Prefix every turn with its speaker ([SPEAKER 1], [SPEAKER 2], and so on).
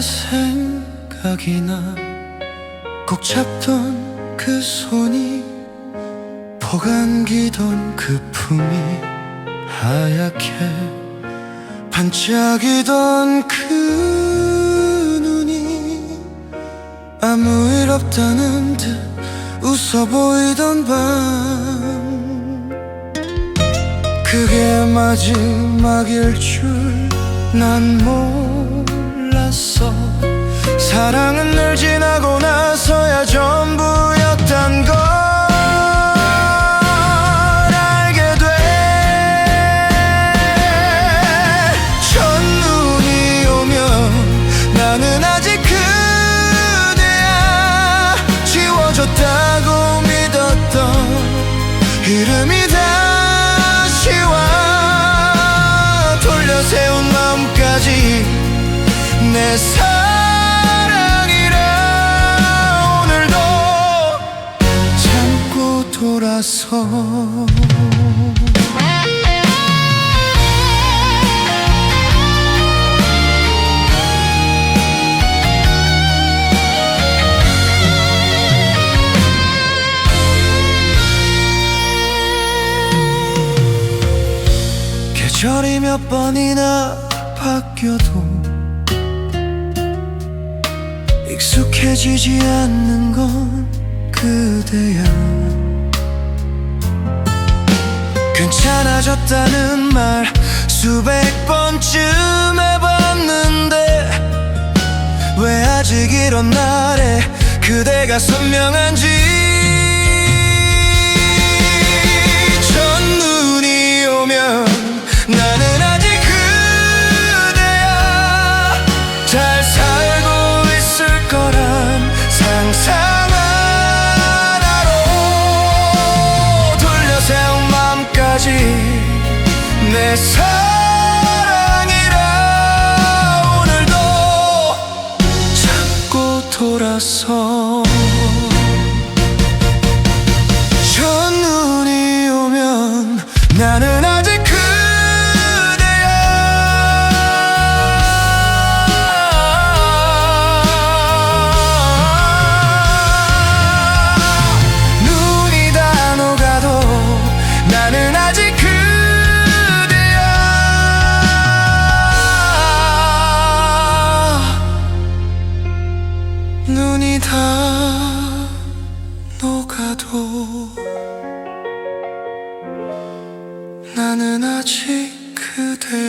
[SPEAKER 1] 생각이 나. 꼭 잡던 그 손이 포감기던 그 품이 하얗게 반짝이던 그 눈이 아무 일 없다는 듯 웃어 보이던 밤. 그게 마지막일 줄 난 몰 랐어. 사랑은 늘 지나고 나서야 전부였단 걸 알게 돼. 첫눈이 오면 나는 아직 그대야. 지워졌다고 믿었던 이름이 내 사랑이라 오늘도 참고 돌아서. 계절이 몇 번이나 바뀌어도 익숙해지지 않는 건 그대야 괜찮아졌다는 말 수백 번쯤 해봤는데 왜 아직 이런 날에 그대가 선명한지 사랑이라 오늘도 찾고 돌아서 첫눈이 오면 나는 녹아도 나는 아직 그대야